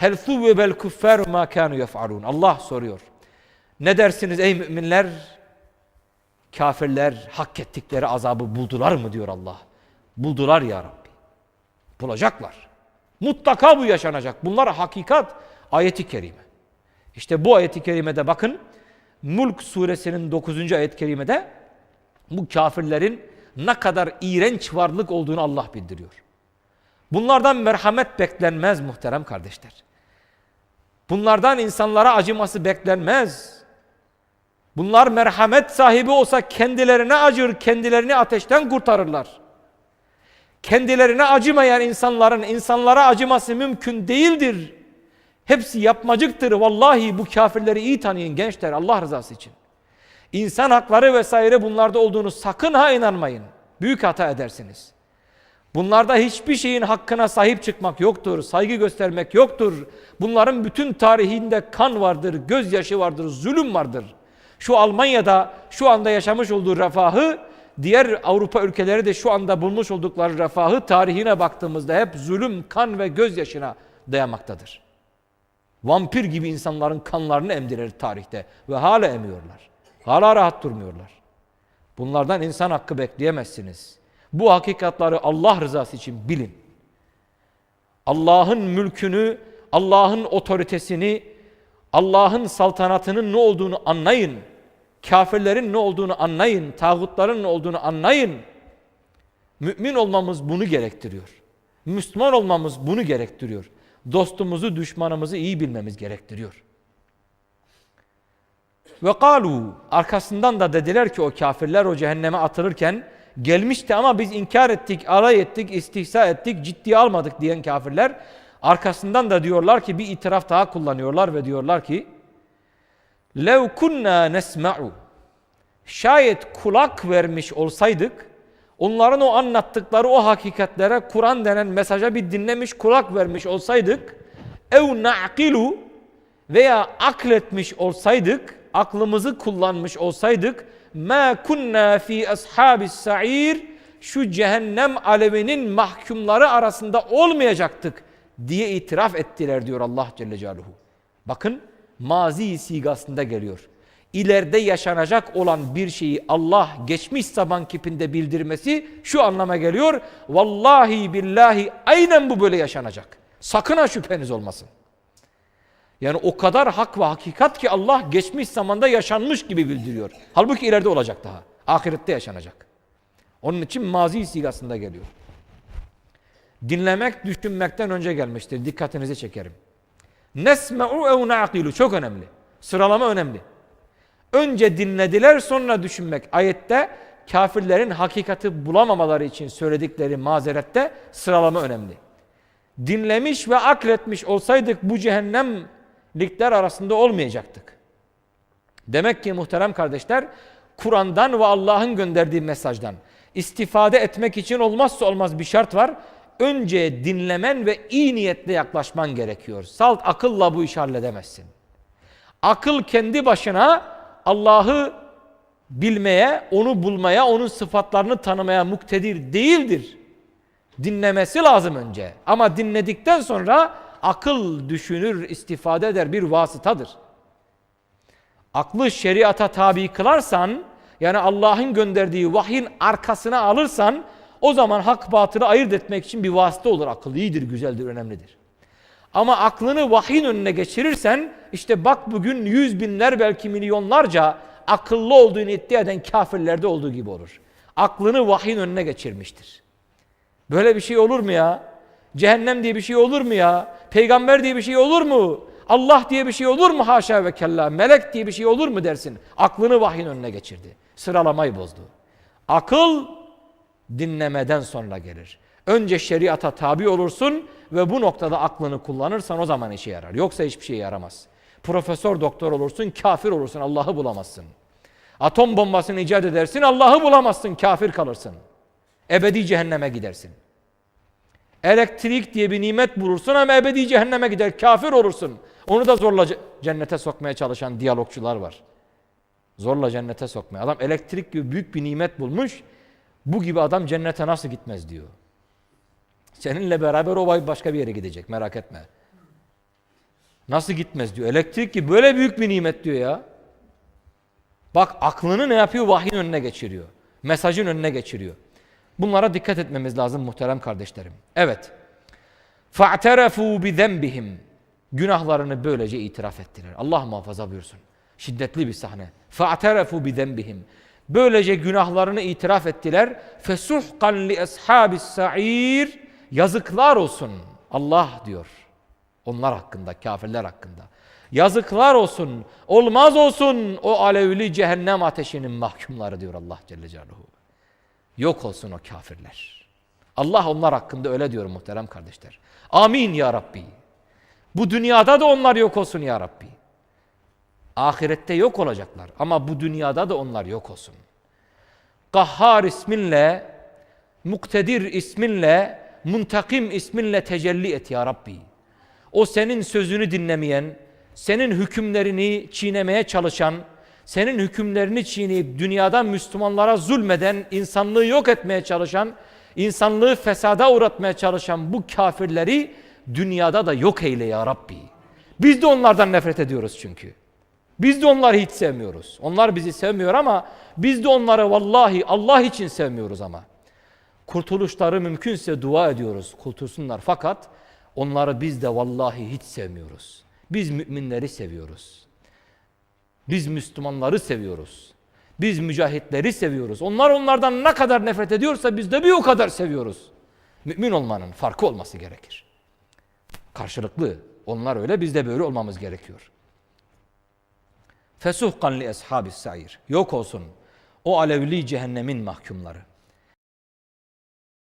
Hel thuvvebel kuffaru ma kanu yef'alun. Allah soruyor. Ne dersiniz ey müminler? Kafirler hak ettikleri azabı buldular mı diyor Allah. Buldular ya Rabbi. Bulacaklar. Mutlaka bu yaşanacak. Bunlar hakikat ayeti kerime. İşte bu ayeti kerimede bakın Mulk suresinin 9. ayet kerimede bu kafirlerin ne kadar iğrenç varlık olduğunu Allah bildiriyor. Bunlardan merhamet beklenmez muhterem kardeşler. Bunlardan insanlara acıması beklenmez. Bunlar merhamet sahibi olsa kendilerine acır, kendilerini ateşten kurtarırlar. Kendilerine acımayan insanların insanlara acıması mümkün değildir. Hepsi yapmacıktır. Vallahi bu kafirleri iyi tanıyın gençler Allah rızası için. İnsan hakları vesaire bunlarda olduğunu sakın ha inanmayın. Büyük hata edersiniz. Bunlarda hiçbir şeyin hakkına sahip çıkmak yoktur, saygı göstermek yoktur. Bunların bütün tarihinde kan vardır, gözyaşı vardır, zulüm vardır. Şu Almanya'da şu anda yaşamış olduğu refahı, diğer Avrupa ülkeleri de şu anda bulmuş oldukları refahı tarihine baktığımızda hep zulüm, kan ve gözyaşına dayamaktadır. Vampir gibi insanların kanlarını emdirir tarihte ve hala emiyorlar. Hala rahat durmuyorlar. Bunlardan insan hakkı bekleyemezsiniz. Bu hakikatları Allah rızası için bilin. Allah'ın mülkünü, Allah'ın otoritesini, Allah'ın saltanatının ne olduğunu anlayın. Kafirlerin ne olduğunu anlayın. Tağutların ne olduğunu anlayın. Mümin olmamız bunu gerektiriyor. Müslüman olmamız bunu gerektiriyor. Dostumuzu, düşmanımızı iyi bilmemiz gerektiriyor. Ve kalu arkasından da dediler ki o kafirler o cehenneme atılırken gelmişti ama biz inkar ettik, alay ettik, istihza ettik, ciddiye almadık diyen kafirler arkasından da diyorlar ki bir itiraf daha kullanıyorlar ve diyorlar ki lev kunna nesma'u. Şayet kulak vermiş olsaydık onların o anlattıkları o hakikatlere Kur'an denen mesaja bir dinlemiş kulak vermiş olsaydık ev na'kilu veya akletmiş olsaydık aklımızı kullanmış olsaydık ma kunna fi ashabis sa'ir şu cehennem alevinin mahkumları arasında olmayacaktık diye itiraf ettiler diyor Allah Celle Celaluhu. Bakın mazi sigasında geliyor. İleride yaşanacak olan bir şeyi Allah geçmiş zaman kipinde bildirmesi şu anlama geliyor. Vallahi billahi aynen bu böyle yaşanacak. Sakın ha şüpheniz olmasın. Yani o kadar hak ve hakikat ki Allah geçmiş zamanda yaşanmış gibi bildiriyor. Halbuki ileride olacak daha. Ahirette yaşanacak. Onun için mazi sigasında geliyor. Dinlemek düşünmekten önce gelmiştir. Dikkatinizi çekerim. Nesme'u ev na'kilu çok önemli. Sıralama önemli. Önce dinlediler sonra düşünmek. Ayette kafirlerin hakikati bulamamaları için söyledikleri mazerette sıralama önemli. Dinlemiş ve akletmiş olsaydık bu cehennemlikler arasında olmayacaktık. Demek ki muhterem kardeşler Kur'an'dan ve Allah'ın gönderdiği mesajdan istifade etmek için olmazsa olmaz bir şart var. Önce dinlemen ve iyi niyetle yaklaşman gerekiyor. Salt akılla bu işi halledemezsin. Akıl kendi başına Allah'ı bilmeye, onu bulmaya, onun sıfatlarını tanımaya muktedir değildir. Dinlemesi lazım önce. Ama dinledikten sonra akıl düşünür, istifade eder bir vasıtadır. Aklı şeriata tabi kılarsan, yani Allah'ın gönderdiği vahyin arkasına alırsan, o zaman hak batılı ayırt etmek için bir vasıta olur. Akıl iyidir, güzeldir, önemlidir. Ama aklını vahyin önüne geçirirsen, işte bak bugün yüz binler belki milyonlarca akıllı olduğunu iddia eden kafirlerde olduğu gibi olur. Aklını vahyin önüne geçirmiştir. Böyle bir şey olur mu ya? Cehennem diye bir şey olur mu ya? Peygamber diye bir şey olur mu? Allah diye bir şey olur mu haşa ve kella? Melek diye bir şey olur mu dersin? Aklını vahyin önüne geçirdi. Sıralamayı bozdu. Akıl dinlemeden sonra gelir. Önce şeriata tabi olursun ve bu noktada aklını kullanırsan o zaman işe yarar. Yoksa hiçbir şey yaramaz. Profesör doktor olursun, kafir olursun, Allah'ı bulamazsın. Atom bombasını icat edersin, Allah'ı bulamazsın, kafir kalırsın. Ebedi cehenneme gidersin. Elektrik diye bir nimet bulursun ama ebedi cehenneme gider, kafir olursun. Onu da zorla cennete sokmaya çalışan diyalogçular var. Zorla cennete sokmaya. Adam elektrik gibi büyük bir nimet bulmuş. Bu gibi adam cennete nasıl gitmez diyor. Seninle beraber o başka bir yere gidecek merak etme. Nasıl gitmez diyor. Elektrik ki böyle büyük bir nimet diyor ya. Bak aklını ne yapıyor? Vahyin önüne geçiriyor. Mesajın önüne geçiriyor. Bunlara dikkat etmemiz lazım muhterem kardeşlerim. Evet. فَاَعْتَرَفُوا بِذَنْبِهِمْ Günahlarını böylece itiraf ettiler. Allah muhafaza buyursun. Şiddetli bir sahne. فَاَعْتَرَفُوا بِذَنْبِهِمْ Böylece günahlarını itiraf ettiler. فَسُحْقًا لِأَصْحَابِ السَّعِيرِ Yazıklar olsun. Allah diyor. Onlar hakkında, kafirler hakkında. Yazıklar olsun, olmaz olsun o alevli cehennem ateşinin mahkumları diyor Allah Celle Celaluhu. Yok olsun o kafirler. Allah onlar hakkında öyle diyor muhterem kardeşler. Amin ya Rabbi. Bu dünyada da onlar yok olsun ya Rabbi. Ahirette yok olacaklar ama bu dünyada da onlar yok olsun. Kahhar isminle, Muktedir isminle, Muntakim isminle tecelli et ya Rabbi. O senin sözünü dinlemeyen, senin hükümlerini çiğnemeye çalışan, senin hükümlerini çiğneyip dünyadan Müslümanlara zulmeden, insanlığı yok etmeye çalışan, insanlığı fesada uğratmaya çalışan bu kafirleri dünyada da yok eyle ya Rabbi. Biz de onlardan nefret ediyoruz çünkü. Biz de onları hiç sevmiyoruz. Onlar bizi sevmiyor ama biz de onları vallahi Allah için sevmiyoruz ama. Kurtuluşları mümkünse dua ediyoruz kurtulsunlar fakat onları biz de vallahi hiç sevmiyoruz. Biz müminleri seviyoruz. Biz Müslümanları seviyoruz. Biz mücahitleri seviyoruz. Onlar onlardan ne kadar nefret ediyorsa biz de bir o kadar seviyoruz. Mümin olmanın farkı olması gerekir. Karşılıklı. Onlar öyle biz de böyle olmamız gerekiyor. Fesuhkan li ashabis sair. Yok olsun o alevli cehennemin mahkumları.